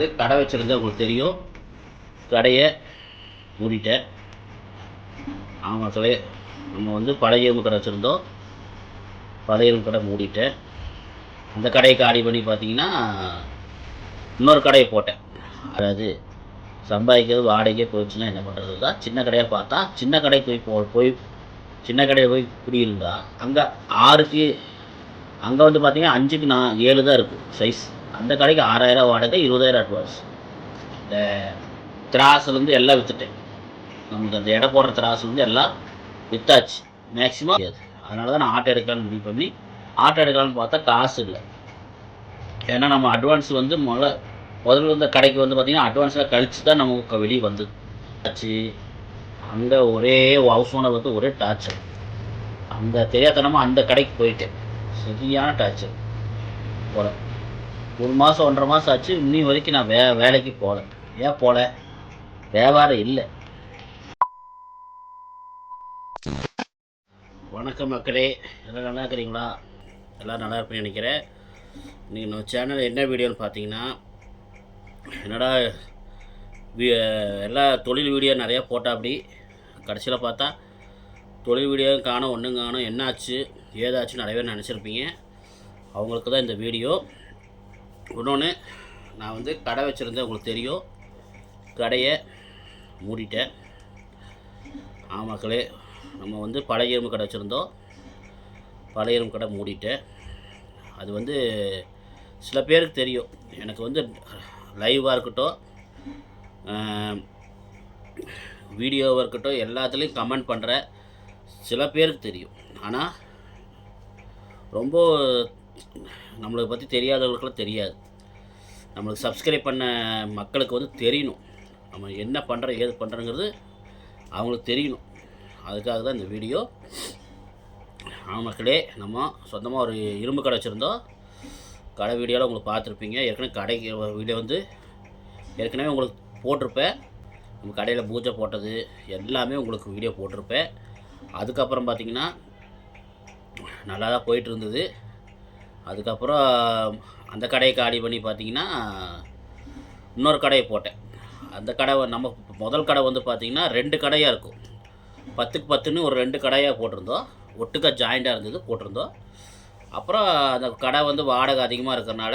வந்து கடை வச்சுருந்தா உங்களுக்கு தெரியும். கடையை மூடிட்டேன். ஆமாம் சொல்லி நம்ம வந்து பழைய கடை வச்சுருந்தோம். பழைய கடை மூடிட்டேன். அந்த கடையை காலி பண்ணி பார்த்தீங்கன்னா இன்னொரு கடையை போட்டேன். அதாவது சம்பாதிக்கிறது வாடகைக்கே போயிடுச்சுன்னா என்ன பண்ணுறது தான் சின்ன கடையாக பார்த்தா சின்ன கடைக்கு போய் போ போய் சின்ன கடையில் போய் குடியிருந்தா அங்கே ஆறுக்கு அங்கே வந்து பார்த்தீங்கன்னா அஞ்சுக்கு நான் ஏழு தான் இருக்கும் சைஸ். அந்த கடைக்கு ஆறாயிரம் வாடகை இருபதாயிரம் அட்வான்ஸ் இந்த திராசுலேருந்து எல்லாம் விற்றுட்டேன் நமக்கு அந்த இடம் போடுற திராசுலேருந்து எல்லாம் விற்றாச்சு மேக்ஸிமம் அதனால தான் நான் ஆட்டோ எடுக்கலாம்னு முடிவு பண்ணி ஆட்டோ எடுக்கலாம்னு பார்த்தா காசு இல்லை. ஏன்னா நம்ம அட்வான்ஸ் வந்து முதல்ல முதல்ல இருந்த கடைக்கு வந்து பார்த்திங்கன்னா அட்வான்ஸில் கழிச்சு தான் நமக்கு வெளியே வந்தது. ஆச்சு அங்கே ஒரே ஹவுஸ் ஓனர் வந்து ஒரே டார்ச்சர் அந்த தெரியாதனமாக அந்த கடைக்கு போயிட்டேன். சரியான டார்ச்சர் போகிறேன் ஒரு மாதம் ஒன்றரை மாதம் ஆச்சு இன்னி வரைக்கும் நான் வே வேலைக்கு போகல ஏன் போகல வியாபாரம் இல்லை. வணக்கம் மக்களே. எல்லாம் நல்லா இருக்கிறீங்களா? எல்லாம் நல்லா இருப்பேன்னு நினைக்கிறேன். நீங்கள் நம்ம சேனல் என்ன வீடியோன்னு பார்த்தீங்கன்னா என்னடா எல்லா தொழில் வீடியோ நிறையா போட்டா அப்படி கடைசியில் பார்த்தா தொழில் வீடியோ காணும் ஒன்றும் காணும் என்னாச்சு ஏதாச்சும் நிறையவே நினச்சிருப்பீங்க. அவங்களுக்கு தான் இந்த வீடியோ. இன்னொன்று நான் வந்து கடை வச்சுருந்தேன் உங்களுக்கு தெரியும். கடையை மூடிட்டேன். ஆமாக்களே நம்ம வந்து பழைய எறும்பு கடை வச்சுருந்தோம். பழைய எறும்பு கடை மூடிட்டேன். அது வந்து சில பேருக்கு தெரியும். எனக்கு வந்து லைவாக இருக்கட்டும் வீடியோவாக இருக்கட்டும் எல்லாத்துலேயும் கமெண்ட் பண்ணுற சில பேருக்கு தெரியும். ஆனால் ரொம்ப நம்மளை பற்றி தெரியாதவங்களுக்குலாம் தெரியாது. நம்மளுக்கு சப்ஸ்கிரைப் பண்ண மக்களுக்கு வந்து தெரியணும். நம்ம என்ன பண்ணுறோம் ஏது பண்ணுறோங்கிறது அவங்களுக்கு தெரியணும். அதுக்காக தான் இந்த வீடியோ. ஆமாம் மக்களே நம்ம சொந்தமாக ஒரு இரும்பு கடை வச்சுருந்தோம். கடை வீடியோவில் உங்களுக்கு பார்த்துருப்பீங்க. ஏற்கனவே கடைக்கு வீடியோ வந்து ஏற்கனவே உங்களுக்கு போட்டிருப்பேன். நம்ம கடையில் பூஜை போட்டது எல்லாமே உங்களுக்கு வீடியோ போட்டிருப்பேன். அதுக்கப்புறம் பார்த்தீங்கன்னா நல்லா தான் போயிட்டு இருந்தது. அதுக்கப்புறம் அந்த கடையை காலி பண்ணி பார்த்தீங்கன்னா இன்னொரு கடையை போட்டேன். அந்த கடை நம்ம முதல் கடை வந்து பார்த்தீங்கன்னா ரெண்டு கடையாக இருக்கும். பத்துக்கு பத்துன்னு ஒரு ரெண்டு கடையாக போட்டிருந்தோம். ஒட்டுக்கா ஜாயிண்டாக இருந்தது போட்டிருந்தோம். அப்புறம் அந்த கடை வந்து வாடகை அதிகமாக இருக்கிறனால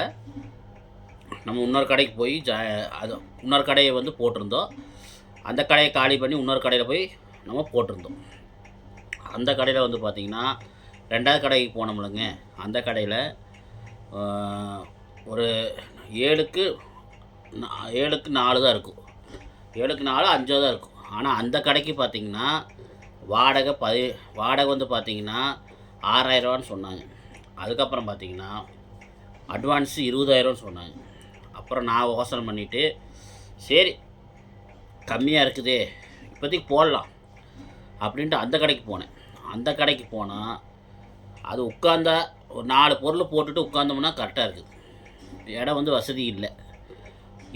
நம்ம இன்னொரு கடைக்கு போய் ஜா அது இன்னொரு கடையை வந்து போட்டிருந்தோம். அந்த கடையை காலி பண்ணி இன்னொரு கடையில் போய் நம்ம போட்டிருந்தோம். அந்த கடையில் வந்து பார்த்திங்கன்னா ரெண்டாவது கடைக்கு போனோம்லங்க. அந்த கடையில் ஒரு ஏழுக்கு ஏழுக்கு நாலு தான் இருக்கும். ஏழுக்கு நாலு அஞ்சோ தான் இருக்கும். ஆனால் அந்த கடைக்கு பார்த்தீங்கன்னா வாடகை பதி வாடகை வந்து பார்த்தீங்கன்னா ஆறாயிரரூவான்னு சொன்னாங்க. அதுக்கப்புறம் பார்த்தீங்கன்னா அட்வான்ஸு இருபதாயிரம்னு சொன்னாங்க. அப்புறம் நான் யோசனை பண்ணிவிட்டு சரி கம்மியாக இருக்குதே இப்போதைக்கு போடலாம் அப்படின்ட்டு அந்த கடைக்கு போனேன். அந்த கடைக்கு போனால் அது உட்காந்தா ஒரு நாலு பொருள் போட்டுட்டு உட்காந்தோம்னா கரெக்டாக இருக்குது. இடம் வந்து வசதி இல்லை.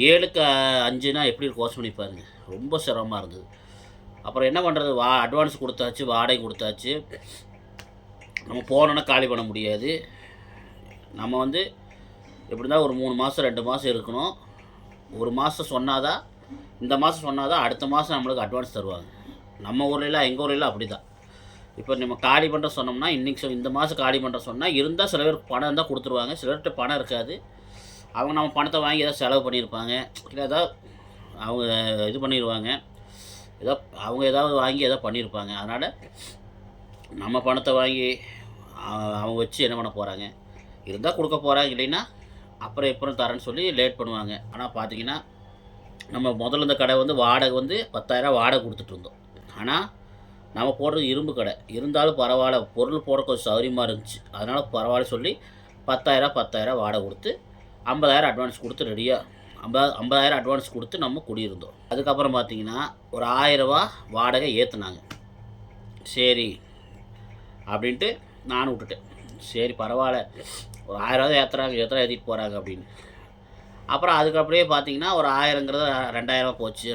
ஏழுக்கு அஞ்சுனா எப்படி கோஸ் பண்ணி பாருங்க. ரொம்ப சிரமமாக இருந்தது. அப்புறம் என்ன பண்ணுறது வா அட்வான்ஸ் கொடுத்தாச்சு வாடகை கொடுத்தாச்சு. நம்ம போனோன்னா காலி பண்ண முடியாது. நம்ம வந்து எப்படி இருந்தால் ஒரு மூணு மாதம் ரெண்டு மாதம் இருக்கணும். ஒரு மாதம் சொன்னாதான் இந்த மாதம் சொன்னாதான் அடுத்த மாதம் நம்மளுக்கு அட்வான்ஸ் தருவாங்க. நம்ம ஊர்லாம் எங்கள் ஊர்லாம் அப்படி தான் இப்போ நம்ம காலி பண்ணுற சொன்னோம்னா இன்றைக்கி இந்த மாதம் காலி பண்ணுற சொன்னால் இருந்தால் சில பேருக்கு பணம் இருந்தால் கொடுத்துருவாங்க. சிலர்கிட்ட பணம் இருக்காது. அவங்க நம்ம பணத்தை வாங்கி ஏதாவது செலவு பண்ணியிருப்பாங்க. இல்லை ஏதாவது அவங்க இது பண்ணிடுவாங்க ஏதோ அவங்க ஏதாவது வாங்கி ஏதோ பண்ணியிருப்பாங்க அதனால் நம்ம பணத்தை வாங்கி அவங்க வச்சு என்ன பண்ண போகிறாங்க இருந்தால் கொடுக்க போகிறாங்க இல்லைன்னா அப்புறம் எப்பறம் தரேன்னு சொல்லி லேட் பண்ணுவாங்க. ஆனால் பார்த்தீங்கன்னா நம்ம முதல்ல இந்த கடை வந்து வாடகை வந்து பத்தாயிரம் வாடகை கொடுத்துட்டு இருந்தோம். ஆனால் நம்ம போடுறது இரும்பு கடை. இருந்தாலும் பரவாயில்ல பொருள் போட கொஞ்சம் சௌரியமாக இருந்துச்சு. அதனால் பரவாயில்ல சொல்லி பத்தாயிரம் பத்தாயிரம் வாடகை கொடுத்து ஐம்பதாயிரம் அட்வான்ஸ் கொடுத்து ரெடியாக ஐம்பது ஐம்பதாயிரம் அட்வான்ஸ் கொடுத்து நம்ம குடியிருந்தோம். அதுக்கப்புறம் பார்த்தீங்கன்னா ஒரு ஆயிரரூபா வாடகை ஏற்றுனாங்க சரி அப்படின்ட்டு நானும் விட்டுட்டேன். சரி பரவாயில்ல. ஒரு ஆயிரரூவா ஏற்றுறாங்க எத்தனை ஏற்றிட்டு போகிறாங்க அப்படின்னு. அப்புறம் அதுக்கு அப்படியே பார்த்தீங்கன்னா ஒரு ஆயிரங்கிறது ரெண்டாயிரம் போச்சு.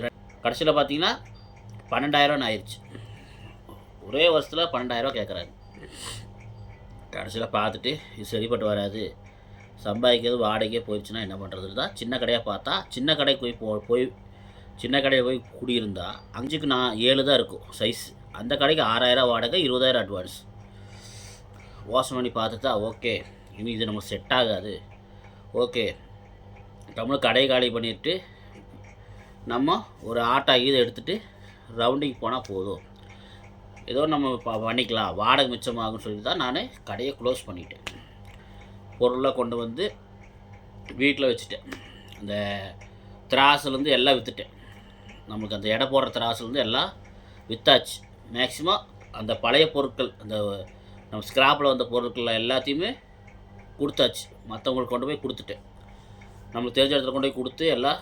கடைசியில் பார்த்தீங்கன்னா பன்னெண்டாயிரம்னு ஆயிடுச்சு. ஒரே வருஷத்தில் பன்னெண்டாயிரம் கேட்குறாங்க கடைசியில் பார்த்துட்டு இது சரிப்பட்டு வராது. சம்பாதிக்கிறது வாடகையே போயிடுச்சுன்னா என்ன பண்ணுறது தான் சின்ன கடையாக பார்த்தா சின்ன கடைக்கு போய் போ போய் சின்ன கடையில் போய் குடியிருந்தா அஞ்சுக்கு நான் ஏழு தான் இருக்கும் சைஸ் அந்த கடைக்கு ஆறாயிரம் வாடகை இருபதாயிரம் அட்வான்ஸ் யோசனை பண்ணி பார்த்துட்டா ஓகே இனி இது நமக்கு செட் ஆகாது. ஓகே நம்மளும் கடையை காலி பண்ணிட்டு நம்ம ஒரு ஆட்டோ இது எடுத்துகிட்டு ரவுண்டிங் போனால் போதும். ஏதோ நம்ம ப- பண்ணிக்கலாம். வாடகை மிச்சமாகும்னு சொல்லி தான் நான் கடையை க்ளோஸ் பண்ணிட்டேன். பொருளை கொண்டு வந்து வீட்டில் வச்சுட்டேன். அந்த திராசுலேருந்து எல்லாம் விற்றுட்டேன் நமக்கு அந்த எடை போடுற திராசுலேருந்து எல்லாம் விற்றாச்சு மேக்ஸிமம் அந்த பழைய பொருட்கள் அந்த நம்ம ஸ்கிராப்பில் வந்த பொருட்கள் எல்லாத்தையுமே கொடுத்தாச்சு. மற்றவங்களுக்கு கொண்டு போய் கொடுத்துட்டேன். நம்மளுக்கு தெரிஞ்ச இடத்துல கொண்டு போய் கொடுத்து எல்லாம்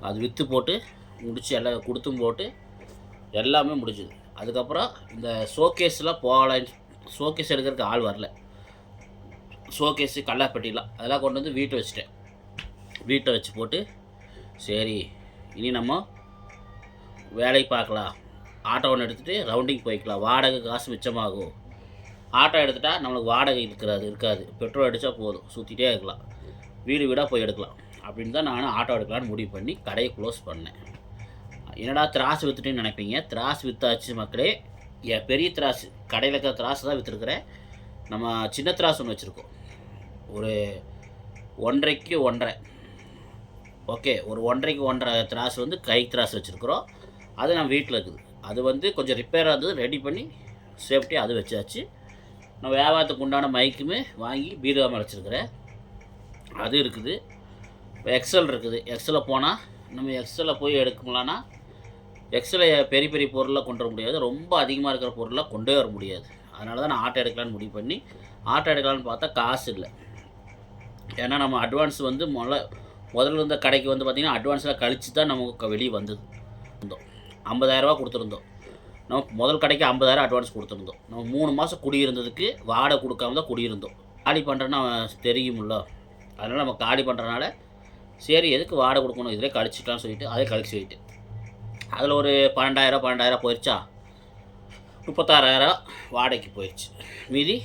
அது விற்று போட்டு முடித்து எல்லாம் கொடுத்தும் போட்டு எல்லாமே முடிஞ்சுது. அதுக்கப்புறம் இந்த ஷோகேஸ்லாம் போகலான்னு ஷோகேஸ் எடுக்கிறதுக்கு ஆள் வரல. ஷோகேஸு கல்லாப்பட்டிலாம் அதெல்லாம் கொண்டு வந்து வீட்டை வச்சுட்டேன். வீட்டை வச்சு போட்டு சரி இனி நம்ம வேலைக்கு பார்க்கலாம். ஆட்டோ ஒன்று எடுத்துகிட்டு ரவுண்டிங் போய்க்கலாம். வாடகை காசு மிச்சமாகும். ஆட்டோ எடுத்துட்டா நம்மளுக்கு வாடகை இருக்கிறாது இருக்காது. பெட்ரோல் அடித்தா போதும். சுற்றிட்டே இருக்கலாம். வீடு வீடாக போய் எடுக்கலாம். அப்படின்னு தான் நான் ஆட்டோ எடுக்கலான்னு முடிவு பண்ணி கடையை க்ளோஸ் பண்ணேன். என்னடா திராசு விற்றுட்டேன்னு நினைப்பீங்க? திராசு விற்றாச்சு மக்களே. என் பெரிய திராசு. கடையில் இருக்கிற திராசு தான் விற்றுருக்குறேன் நம்ம சின்ன திராசு ஒன்று வச்சுருக்கோம். ஒரு ஒன்றரைக்கு ஒன்றரை. ஓகே ஒரு ஒன்றரைக்கு ஒன்றரை திராசு வந்து கை திராசு வச்சுருக்குறோம். அது நம்ம வீட்டில் இருக்குது. அது வந்து கொஞ்சம் ரிப்பேர் ஆகுது ரெடி பண்ணி சேஃப்டியாக அது வச்சாச்சு. நம்ம வியாபாரத்துக்கு உண்டான மைக்குமே வாங்கி பீரோ வச்சுருக்கிறேன். அது இருக்குது. இப்போ எக்ஸல் இருக்குது. எக்ஸலில் போனால் நம்ம எக்ஸலில் போய் எடுக்கலான்னா எக்ஸில் பெரிய பெரிய பொருளாக கொண்டு வர முடியாது. ரொம்ப அதிகமாக இருக்கிற பொருளாக கொண்டே வர முடியாது. அதனால தான் நான் ஆட்டோ எடுக்கலான்னு முடிவு பண்ணி ஆட்டோ எடுக்கலான்னு பார்த்தா காசு இல்லை. ஏன்னா நம்ம அட்வான்ஸ் வந்து முதல்ல முதல்ல இருந்த கடைக்கு வந்து பார்த்திங்கன்னா அட்வான்ஸில் கழித்து தான் நமக்கு வெளியே வந்தது. இருந்தோம். ஐம்பதாயிரரூபா கொடுத்துருந்தோம். நம்ம முதல் கடைக்கு ஐம்பதாயிரம் அட்வான்ஸ் கொடுத்துருந்தோம். நம்ம மூணு மாதம் குடியிருந்ததுக்கு வாடகை கொடுக்காம தான் குடியிருந்தோம். காலி பண்ணுறேன்னா தெரியுமில்ல. அதனால் நம்ம காலி பண்ணுறனால சரி எதுக்கு வாடகை கொடுக்கணும்? இதிலே கழிச்சிக்கலாம்னு சொல்லிட்டு அதே கழிச்சு வைட்டு அதில் ஒரு பன்னெண்டாயிரம் பன்னெண்டாயிரம் போயிடுச்சா முப்பத்தாறாயிரம் வாடகைக்கு போயிடுச்சு மீதி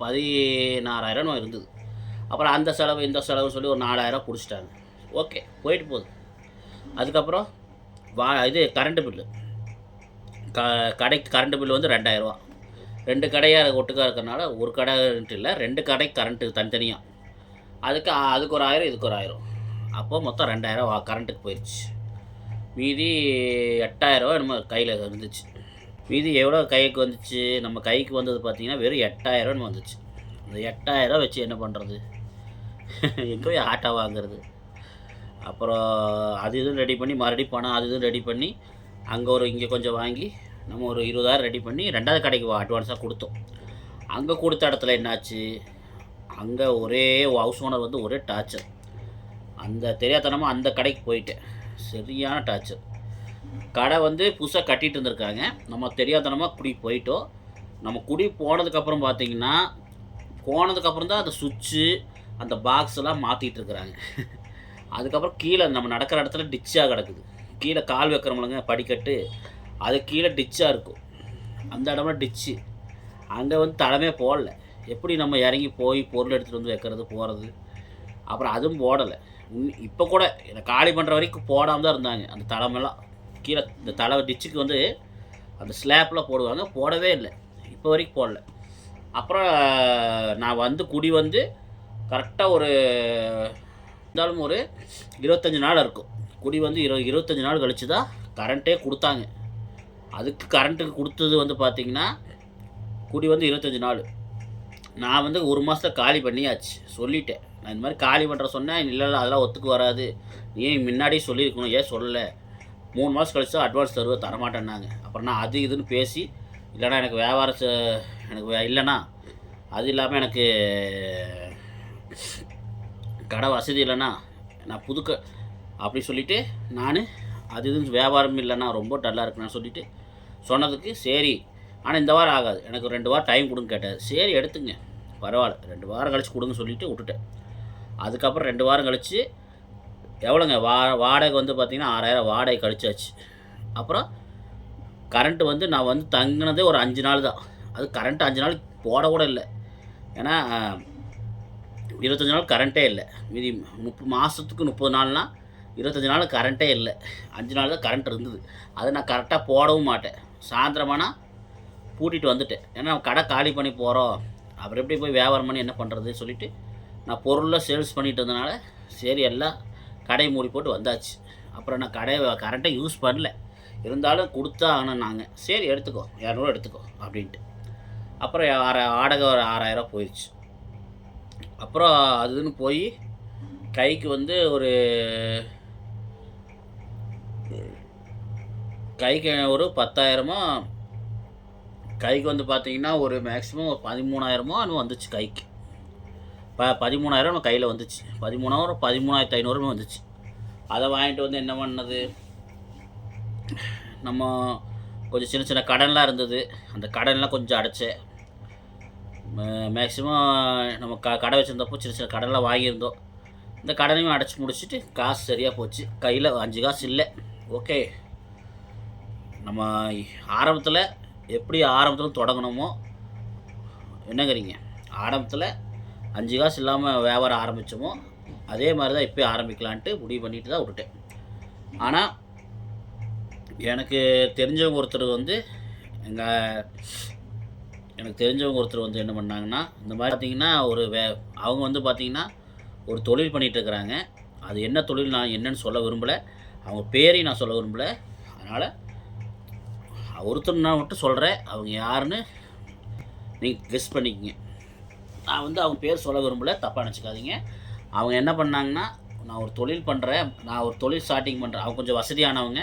பதினாறாயிரம் இருந்தது. அப்புறம் அந்த செலவு இந்த செலவு சொல்லி ஒரு நாலாயிரம் பிடிச்சிட்டாங்க ஓகே போயிட்டு போகுது. அதுக்கப்புறம் வா இது கரண்ட்டு பில்லு. க கடைக்கு கரண்ட்டு பில்லு வந்து ரெண்டாயிரரூவா. ரெண்டு கடையாக ஒட்டுக்காக இருக்கிறனால ஒரு கடைன்ட்டு இல்லை ரெண்டு கடை கரண்ட்டு தனித்தனியாக அதுக்கு அதுக்கு ஒரு ஆயிரம் இதுக்கு ஒரு ஆயிரம். அப்போ மொத்தம் ரெண்டாயிரம் வா கரண்ட்டுக்கு போயிடுச்சு மீதி எட்டாயிரரூவா நம்ம கையில் இருந்துச்சு மீதி எவ்வளோ கைக்கு வந்துச்சு? நம்ம கைக்கு வந்தது பார்த்தீங்கன்னா வெறும் எட்டாயிரம்னு வந்துச்சு. அந்த எட்டாயிரம் வச்சு என்ன பண்ணுறது எங்கே போய் ஆட்டோ வாங்குறது. அப்புறம் அது இதுவும் ரெடி பண்ணி மறுபடியும் பணம் அது இதுவும் ரெடி பண்ணி அங்கே ஒரு இங்கே கொஞ்சம் வாங்கி நம்ம ஒரு இருபதாயிரம் ரெடி பண்ணி ரெண்டாவது கடைக்கு அட்வான்ஸாக கொடுத்தோம். அங்கே கொடுத்த இடத்துல என்னாச்சு? அங்கே ஒரே ஹவுஸ் ஓனர் வந்து ஒரே டார்ச்சர் அந்த தெரியாதனமாக அந்த கடைக்கு போயிட்டேன். சரியான டார்ச்சர். கடை வந்து புதுசாக கட்டிட்டு இருந்திருக்காங்க. நம்ம தெரியாதனமாக குடி போயிட்டோம். நம்ம குடி போனதுக்கப்புறம் பார்த்தீங்கன்னா போனதுக்கப்புறம் தான் அந்த சுவிட்சு அந்த பாக்ஸ் எல்லாம் மாற்றிட்டு இருக்கிறாங்க. அதுக்கப்புறம் கீழே நம்ம நடக்கிற இடத்துல டிச்சாக கிடக்குது. கீழே கால் வைக்கிறோம்லங்க படிக்கட்டு அது கீழே டிச்சாக இருக்கும். அந்த இடமா டிச்சு. அங்கே வந்து தலைமே போடல. எப்படி நம்ம இறங்கி போய் பொருள் எடுத்துகிட்டு வந்து வைக்கிறது போகிறது அப்புறம் அதுவும் போடலை. இப்போ கூட இதை காலி பண்ணுற வரைக்கும் போடாமல் தான் இருந்தாங்க. அந்த தலைமெல்லாம் கீழே இந்த தலை டிச்சுக்கு வந்து அந்த ஸ்லாப்பில் போடுவாங்க. போடவே இல்லை. இப்போ வரைக்கும் போடல. அப்புறம் நான் வந்து குடி வந்து கரெக்டாக ஒரு இருந்தாலும் ஒரு இருபத்தஞ்சி நாள் இருக்கும். குடி வந்து இரு இருபத்தஞ்சி நாள் கழிச்சு தான் கரண்ட்டே கொடுத்தாங்க. அதுக்கு கரண்ட்டுக்கு கொடுத்தது வந்து பார்த்திங்கன்னா குடி வந்து இருபத்தஞ்சி நாள். நான் வந்து ஒரு மாதத்தில் காலி பண்ணியாச்சு. சொல்லிட்டேன். நான் இந்த மாதிரி காலி பண்ணுற சொன்னேன் இல்லை இல்லை அதெல்லாம் ஒத்துக்கு வராது. நீ முன்னாடியே சொல்லியிருக்கணும். ஏன் சொல்லலை? மூணு மாதம் கழிச்சு அட்வான்ஸ் தருவ தரமாட்டேன்னாங்க. அப்புறம் நான் அது இதுன்னு பேசி இல்லைனா எனக்கு வியாபாரம் எனக்கு இல்லைனா இல்லைண்ணா அது இல்லாமல் எனக்கு கடை வசதி இல்லைண்ணா நான் புதுக்க அப்படி சொல்லிவிட்டு நான் அது இதுன்னு வியாபாரம் இல்லைண்ணா ரொம்ப டல்லாக இருக்குண்ணா சொல்லிவிட்டு சொன்னதுக்கு சரி ஆனால் இந்த வாரம் ஆகாது. எனக்கு ரெண்டு வாரம் டைம் கொடுங்க கேட்டார். சரி எடுத்துங்க. பரவாயில்ல. ரெண்டு வாரம் கழித்து கொடுங்க சொல்லிவிட்டு விட்டுட்டேன். அதுக்கப்புறம் ரெண்டு வாரம் கழித்து எவ்வளோங்க? வா வாடகை வந்து பார்த்திங்கன்னா ஆறாயிரம் வாடகை கழிச்சாச்சு. அப்புறம் கரண்ட்டு வந்து நான் வந்து தங்கினதே ஒரு அஞ்சு நாள் தான். அது கரண்ட் அஞ்சு நாள் போட கூட இல்லை. ஏன்னா இருபத்தஞ்சி நாள் கரண்ட்டே இல்லை. மீதி முப்பது மாதத்துக்கு முப்பது நாள்னால் இருபத்தஞ்சி நாள் கரண்ட்டே இல்லை. அஞ்சு நாள் தான் கரண்ட் இருந்தது. அதை நான் கரெக்டாக போடவும் மாட்டேன். சாயந்தரமானால் பூட்டிட்டு வந்துட்டேன். ஏன்னா கடை காலி பண்ணி போகிறோம் அப்புறம் எப்படி போய் வியாபாரம் பண்ணி என்ன பண்ணுறது சொல்லிவிட்டு நான் பொருளில் சேல்ஸ் பண்ணிட்டு இருந்தனால சரி எல்லாம் கடையை மூடி போட்டு வந்தாச்சு. அப்புறம் நான் கடையை கரண்ட்டை யூஸ் பண்ணல. இருந்தாலும் கொடுத்தா ஆனால் நாங்கள் சரி எடுத்துக்கோ. இரநூறுவா எடுத்துக்கோ அப்படின்ட்டு. அப்புறம் ஆற வாடகை ஒரு ஆறாயிரம் போயிடுச்சு. அப்புறம் அதுன்னு போய் கைக்கு வந்து ஒரு கைக்கு ஒரு பத்தாயிரமாக கைக்கு வந்து பார்த்தீங்கன்னா ஒரு மேக்ஸிமம் ஒரு பதிமூணாயிரமோ அது வந்துச்சு கைக்கு. ப பதிமூணாயிரம் நம்ம கையில் வந்துச்சு. பதிமூணாயிரம் பதிமூணாயிரத்து ஐநூறுமே வந்துச்சு. அதை வாங்கிட்டு வந்து என்ன பண்ணது? நம்ம கொஞ்சம் சின்ன சின்ன கடன்லாம் இருந்தது. அந்த கடன்லாம் கொஞ்சம் அடைச்சேன். மேக்ஸிமம் நம்ம க கடை வச்சுருந்தப்போ சின்ன சின்ன கடன்லாம் வாங்கியிருந்தோம். இந்த கடனையும் அடைச்சி முடிச்சுட்டு காசு சரியாக போச்சு. கையில் அஞ்சு காசு இல்லை. ஓகே. நம்ம ஆரம்பத்தில் எப்படி ஆரம்பத்தில் தொடங்கணுமோ என்னங்கிறீங்க. ஆரம்பத்தில் அஞ்சு காசு இல்லாமல் வியாபாரம் ஆரம்பித்தோமோ அதே மாதிரி தான் இப்போ ஆரம்பிக்கலான்ட்டு முடிவு பண்ணிட்டு தான் விட்டுட்டேன் ஆனால் எனக்கு தெரிஞ்சவங்க ஒருத்தர் வந்து எங்கள் எனக்கு தெரிஞ்சவங்க ஒருத்தர் வந்து என்ன பண்ணாங்கன்னா இந்த மாதிரி பார்த்தீங்கன்னா ஒரு வே அவங்க வந்து பார்த்தீங்கன்னா ஒரு தொழில் பண்ணிகிட்ருக்குறாங்க அது என்ன தொழில் நான் என்னன்னு சொல்ல விரும்பலை. அவங்க பேரையும் நான் சொல்ல விரும்பலை. அதனால் ஒருத்தர் நான் மட்டும் சொல்கிறேன் அவங்க யாருன்னு நீங்கள் கெஸ் பண்ணிக்கங்க. நான் வந்து அவங்க பேர் சொல்ல விரும்பல தப்பாக நினச்சிக்காதீங்க. அவங்க என்ன பண்ணாங்கன்னா நான் ஒரு தொழில் பண்ணுறேன் நான் ஒரு தொழில் ஸ்டார்டிங் பண்ணுறேன் அவங்க கொஞ்சம் வசதியானவங்க.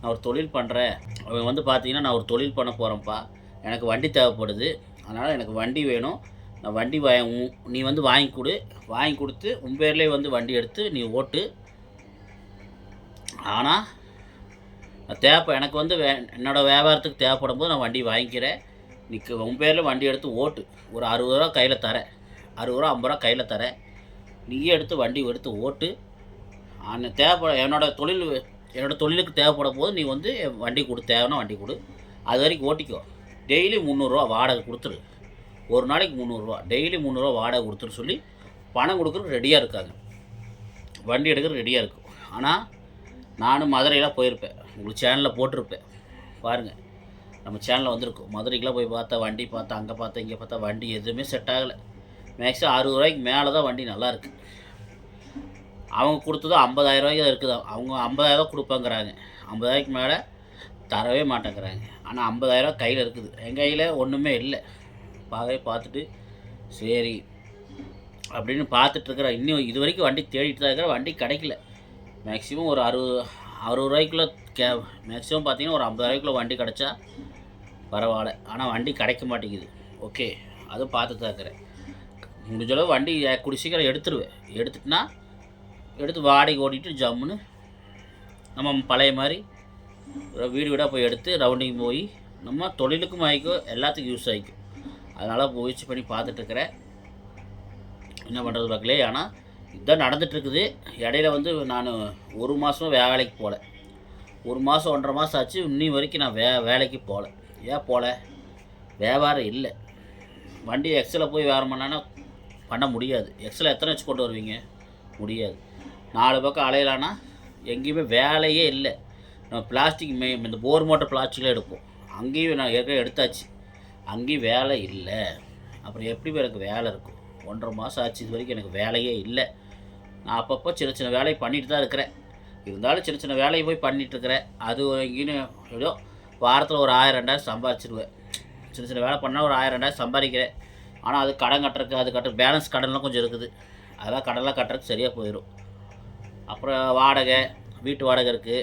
நான் ஒரு தொழில் பண்ணுறேன் அவங்க வந்து பார்த்தீங்கன்னா நான் ஒரு தொழில் பண்ண போகிறேன்ப்பா எனக்கு வண்டி தேவைப்படுது. அதனால் எனக்கு வண்டி வேணும். நான் வண்டி வா நீ வந்து வாங்கி கொடு. வாங்கி கொடுத்து உன் பேர்லேயே வந்து வண்டி எடுத்து நீ ஓட்டு. ஆனால் தேவை எனக்கு வந்து வே என்னோடய வியாபாரத்துக்கு தேவைப்படும் போது நான் வண்டி வாங்கிக்கிறேன். நிற்க உன் பேரில் வண்டி எடுத்து ஓட்டு. ஒரு அறுபது ரூபா கையில் தரேன். அறுபது ரூபா ஐம்பது ரூபா கையில் தரேன். நீயே எடுத்து வண்டி எடுத்து ஓட்டு. அந்த தேவைப்பட என்னோடய தொழில் என்னோடய தொழிலுக்கு தேவைப்படும் போது நீ வந்து என் வண்டி கொடு. தேவைன்னா வண்டி கொடு. அது வரைக்கும் ஓட்டிக்கோ. டெய்லி முந்நூறுரூவா வாடகை கொடுத்துரு. ஒரு நாளைக்கு முந்நூறுரூவா டெய்லி முந்நூறுரூவா வாடகை கொடுத்துரு சொல்லி பணம் கொடுக்குறது ரெடியாக இருக்காங்க. வண்டி எடுக்கிறது ரெடியாக இருக்கும். ஆனால் நானும் மதுரையெல்லாம் போயிருப்பேன். உங்களுக்கு சேனலில் போட்டிருப்பேன். பாருங்கள் நம்ம சேனலில் வந்திருக்கும். மதுரைக்கெலாம் போய் பார்த்தா வண்டி பார்த்தா அங்கே பார்த்தா இங்கே பார்த்தா வண்டி எதுவுமே செட் ஆகலை. மேக்ஸிமம் அறுபது ரூபாய்க்கு மேலே தான் வண்டி நல்லாயிருக்கு அவங்க கொடுத்தது ஐம்பதாயிரம் ரூபாய்க்கு தான் இருக்குது. அவங்க ஐம்பதாயிரம் கொடுப்பாங்கிறாங்க. ஐம்பதாயிரக்கு மேலே தரவே மாட்டேங்கிறாங்க. ஆனால் ஐம்பதாயிரம் கையில் இருக்குது. என் கையில் ஒன்றுமே இல்லை. பார்க்கவே பார்த்துட்டு சரி அப்படின்னு பார்த்துட்ருக்குறேன் இன்னும் இது வரைக்கும் வண்டி தேடிட்டு தான் இருக்கிறேன். வண்டி கிடைக்கல. மேக்ஸிமம் ஒரு அறுபது அறுபது ரூபாய்க்குள்ளே கே மேக்ஸிமம் பார்த்தீங்கன்னா ஒரு ஐம்பது ரூபாய்க்குள்ளே வண்டி கிடச்சா பரவாயில்ல. ஆனால் வண்டி கிடைக்க மாட்டேங்குது. ஓகே அதுவும் பார்த்து தாக்குறேன் முடிஞ்சளவு வண்டி கூடி சீக்கிரம் எடுத்துருவேன். எடுத்துட்டுனா எடுத்து வாடகை ஓட்டிட்டு ஜம்முன்னு நம்ம பழைய மாதிரி வீடு வீடாக போய் எடுத்து ரவுண்டிங் போய் நம்ம தொழிலுக்கும் ஆகிக்கும் எல்லாத்துக்கும் யூஸ் ஆகிக்கும். அதனால் முயற்சி பண்ணி பார்த்துட்ருக்குறேன் என்ன பண்ணுறது பார்க்கலையே ஆனால் இதுதான் நடந்துட்டுருக்குது இடையில வந்து நான் ஒரு மாதம் வேலைக்கு போகல. ஒரு மாதம் ஒன்றரை மாதம் ஆச்சு. இன்னி வரைக்கும் நான் வே வேலைக்கு போகல. ஏன் போகல? வியாபாரம் இல்லை. வண்டி எக்ஸில் போய் வேறு பண்ணான்னா பண்ண முடியாது. எக்ஸில் எத்தனை வச்சு கொண்டு வருவீங்க? முடியாது. நாலு பக்கம் அலையலான்னா எங்கேயுமே வேலையே இல்லை. நம்ம பிளாஸ்டிக் மே இந்த போர் மோட்டர் பிளாஸ்டிக்கில் எடுப்போம். அங்கேயும் நான் ஏற்கனவே எடுத்தாச்சு. அங்கேயும் வேலை இல்லை. அப்புறம் எப்படி எனக்கு வேலை இருக்கும்? ஒன்றரை மாதம் ஆச்சு இது வரைக்கும் எனக்கு வேலையே இல்லை. நான் அப்பப்போ சின்ன சின்ன வேலையை பண்ணிட்டு தான் இருக்கிறேன். இருந்தாலும் சின்ன சின்ன வேலையை போய் பண்ணிட்டுருக்கிறேன் அது இங்கேன்னு ஏதோ வாரத்தில் ஒரு ஆயிரம் ரெண்டாயிரம் சம்பாதிச்சிடுவேன் சின்ன சின்ன வேலை பண்ணால் ஒரு ஆயிரம் ரெண்டாயிரம் சம்பாதிக்கிறேன். ஆனால் அது கடன் கட்டுறதுக்கு அது கட்டுற பேலன்ஸ் கடன்லாம் கொஞ்சம் இருக்குது. அதெல்லாம் கடன்லாம் கட்டுறதுக்கு சரியாக போயிடும். அப்புறம் வாடகை வீட்டு வாடகை இருக்குது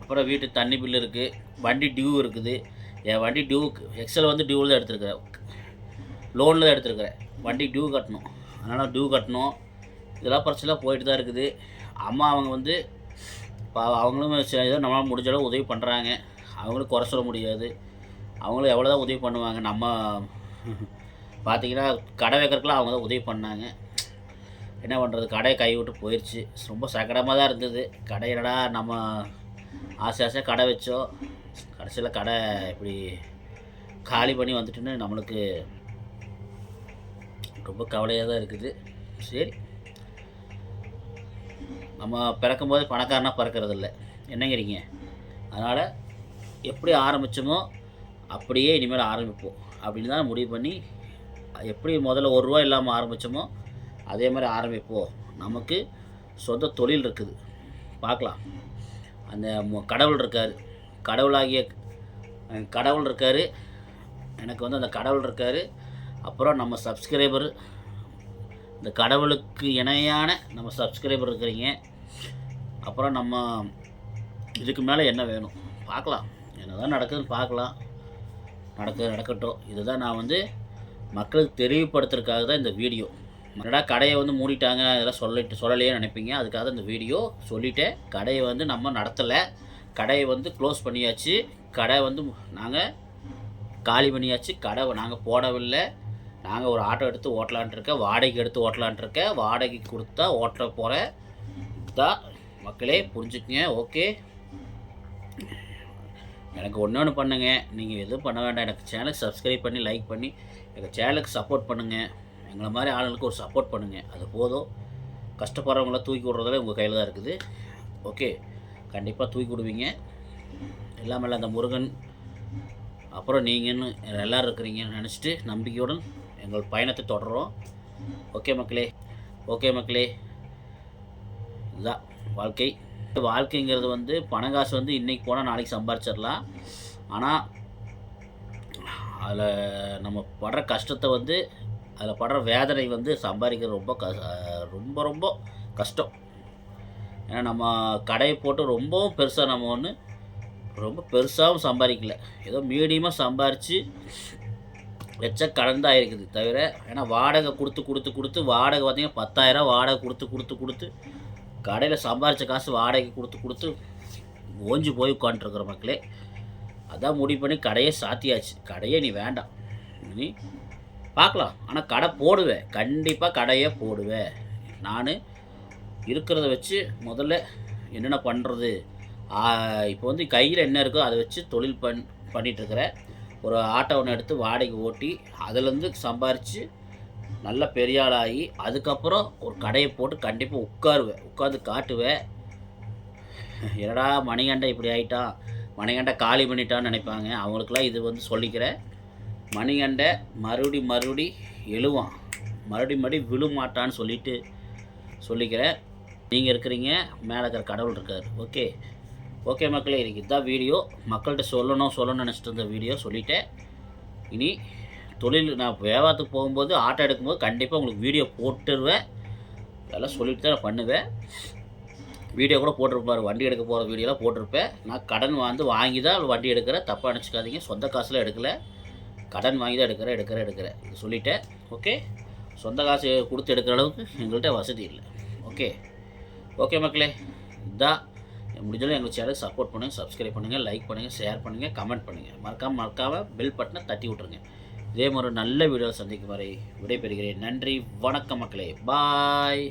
அப்புறம் வீட்டு தண்ணி பில் இருக்குது வண்டி டியூ இருக்குது. என் வண்டி டியூக்கு எக்ஸல் வந்து டியூவில் தான் எடுத்துருக்கிறேன். லோனில் தான் எடுத்துருக்கிறேன். வண்டி டியூ கட்டணும். அதனால் டியூ கட்டணும். இதெல்லாம் பிரச்சனைலாம் போயிட்டு தான் இருக்குது. அம்மா அவங்க வந்து இப்போ அவங்களும் ஏதோ நம்மளால் முடிஞ்ச அளவு உதவி பண்ணுறாங்க அவங்களும் குறை சொல்ல முடியாது. அவங்களும் எவ்வளோ தான் உதவி பண்ணுவாங்க நம்ம பார்த்தீங்கன்னா கடை வைக்கிறதுக்குலாம் அவங்க தான் உதவி பண்ணாங்க. என்ன பண்ணுறது கடை கைவிட்டு போயிடுச்சு ரொம்ப சங்கடமாக தான் இருந்தது. கடை என்னடா நம்ம ஆசை ஆசையாக கடை வச்சோம். கடைசியில் கடை இப்படி காலி பண்ணி வந்துட்டுன்னு நம்மளுக்கு ரொம்ப கவலையாக தான் இருக்குது. சரி. நம்ம பிறக்கும்போது பணக்காரனாக பிறக்கறதில்ல. என்னங்கிறீங்க. அதனால் எப்படி ஆரம்பித்தோமோ அப்படியே இனிமேல் ஆரம்பிப்போம். அப்படின்னு தான் முடிவு பண்ணி எப்படி முதல்ல ஒரு ரூபா இல்லாமல் ஆரம்பித்தோமோ அதே மாதிரி ஆரம்பிப்போம். நமக்கு சொந்த தொழில் இருக்குது. பார்க்கலாம். அந்த கடவுள் இருக்கார். கடவுளாகிய கடவுள் இருக்கார். எனக்கு வந்து அந்த கடவுள் இருக்கார். அப்புறம் நம்ம சப்ஸ்கிரைபர் இந்த கடவுளுக்கு இணையான நம்ம சப்ஸ்கிரைபர் இருக்கிறீங்க. அப்புறம் நம்ம இதுக்கு மேலே என்ன வேணும்? பார்க்கலாம். என்ன தான் நடக்குதுன்னு பார்க்கலாம். நடக்க நடக்கட்டும். இதுதான் நான் வந்து மக்களுக்கு தெளிவுபடுத்துறதுக்காக தான் இந்த வீடியோ என்னடா கடையை வந்து மூடிட்டாங்க இதெல்லாம் சொல்லிட்டு சொல்லலையே நினைப்பீங்க. அதுக்காக தான் இந்த வீடியோ சொல்லிவிட்டேன் கடையை வந்து நம்ம நடத்தலை. கடையை வந்து க்ளோஸ் பண்ணியாச்சு. கடை வந்து நாங்கள் காலி பண்ணியாச்சு. கடை நாங்கள் போடவில்லை. நாங்கள் ஒரு ஆட்டோ எடுத்து ஓட்டலான்ட்ருக்கேன் வாடகைக்கு எடுத்து ஓட்டலான்ட்ருக்கேன் வாடகை வாடகைக்கு கொடுத்தா ஓட்ட போகிறேன் தான் மக்களே புரிஞ்சுக்குங்க ஓகே. எனக்கு ஒன்று ஒன்று பண்ணுங்கள் நீங்கள் எதுவும் பண்ண வேண்டாம். எனக்கு சேனலுக்கு சப்ஸ்கிரைப் பண்ணி லைக் பண்ணி எங்கள் சேனலுக்கு சப்போர்ட் பண்ணுங்கள் எங்களை மாதிரி ஆளுங்களுக்கு ஒரு சப்போர்ட் பண்ணுங்கள் அது போதும். கஷ்டப்படுறவங்கள தூக்கி விடுறதுல உங்கள் கையில் தான் இருக்குது. ஓகே. கண்டிப்பாக தூக்கி விடுவீங்க. இல்லாமல் அந்த முருகன் அப்புறம் நீங்கன்னு எல்லோரும் இருக்கிறீங்கன்னு நினச்சிட்டு நம்பிக்கையுடன் எங்கள் பயணத்தை தொடரும் ஓகே மக்களே ஓகே மக்களே. இதுதான் வாழ்க்கை. வாழ்க்கைங்கிறது வந்து பணம் காசு வந்து இன்றைக்கி போனால் நாளைக்கு சம்பாரிச்சிடலாம். ஆனால் அதில் நம்ம படுற கஷ்டத்தை வந்து அதில் படுற வேதனை வந்து சம்பாதிக்கிறது ரொம்ப க ரொம்ப ரொம்ப கஷ்டம். ஏன்னா நம்ம கடையை போட்டு ரொம்பவும் பெருசாக நம்ம ஒன்று ரொம்ப பெருசாகவும் சம்பாதிக்கல. ஏதோ மீடியமாக சம்பாரித்து லட்சம் கடன் இருக்குது தவிர ஏன்னா வாடகை கொடுத்து கொடுத்து கொடுத்து வாடகை பார்த்தீங்கன்னா பத்தாயிரம் வாடகை கொடுத்து கொடுத்து கொடுத்து கடையில் சம்பாரித்த காசு வாடகை கொடுத்து கொடுத்து ஓஞ்சி போய் உட்காந்துருக்குற மக்களே அதான் முடிவு பண்ணி கடையே சாத்தியாச்சு. கடையே நீ வேண்டாம். நீ பார்க்கலாம். ஆனால் கடை போடுவேன் கண்டிப்பாக கடையே போடுவேன் நான் இருக்கிறத வச்சு முதல்ல என்னென்ன பண்ணுறது இப்போ வந்து கையில் என்ன இருக்கோ அதை வச்சு தொழில் பண் பண்ணிகிட்ருக்கிறேன் ஒரு ஆட்டோ ஒன்று எடுத்து வாடகை ஓட்டி அதுலேருந்து சம்பாரித்து நல்ல பெரிய ஆளாகி அதுக்கப்புறம் ஒரு கடையை போட்டு கண்டிப்பாக உட்காருவேன். உட்காந்து காட்டுவேன். என்னடா மணிகண்டை இப்படி ஆயிட்டான்? மணிகண்டை காலி பண்ணிட்டான்னு நினைப்பாங்க. அவங்களுக்குலாம் இது வந்து சொல்லிக்கிறேன். மணிகண்டை மறுபடி மறுபடி எழுவான். மறுபடி மறுபடி விழுமாட்டான்னு சொல்லிட்டு சொல்லிக்கிறேன். நீங்கள் இருக்கிறீங்க மேலே இருக்கிற கடவுள் இருக்கார். ஓகே. ஓகே மக்களே எனக்கு இதுதான் வீடியோ மக்கள்கிட்ட சொல்லணும் சொல்லணும்னு நினச்சிட்டு இருந்த வீடியோ சொல்லிட்டேன். இனி தொழில் நான் வியாபாரத்துக்கு போகும்போது ஆட்டோ எடுக்கும்போது கண்டிப்பாக உங்களுக்கு வீடியோ போட்டுருவேன். அதெல்லாம் சொல்லிட்டு தான் நான் பண்ணுவேன். வீடியோ கூட போட்டிருப்பாரு. வண்டி எடுக்க போகிற வீடியோலாம் போட்டிருப்பேன். நான் கடன் வந்து வாங்கி தான் வண்டி எடுக்கிறேன். தப்பாக நினச்சிக்காதீங்க. சொந்த காசுலாம் எடுக்கல. கடன் வாங்கி தான் எடுக்கிறேன் எடுக்கிறேன். எடுக்கிறேன் சொல்லிட்டேன். ஓகே சொந்த காசு கொடுத்து எடுக்கிற அளவுக்கு எங்கள்கிட்ட வசதி இல்லை. ஓகே ஓகே மக்களே இதான் முடிஞ்சாலும் எங்கள் சேனலுக்கு சப்போர்ட் பண்ணுங்கள் சப்ஸ்கிரைப் பண்ணுங்கள் லைக் பண்ணுங்கள் ஷேர் பண்ணுங்கள் கமெண்ட் பண்ணுங்கள் மறக்காமல் மறக்காம பெல் பட்டனை தட்டி விட்ருங்க இதே மாதிரி ஒரு நல்ல வீடியோ சந்திக்கும் வரை விடைபெறுகிறேன். நன்றி வணக்கம் மக்களே. பாய்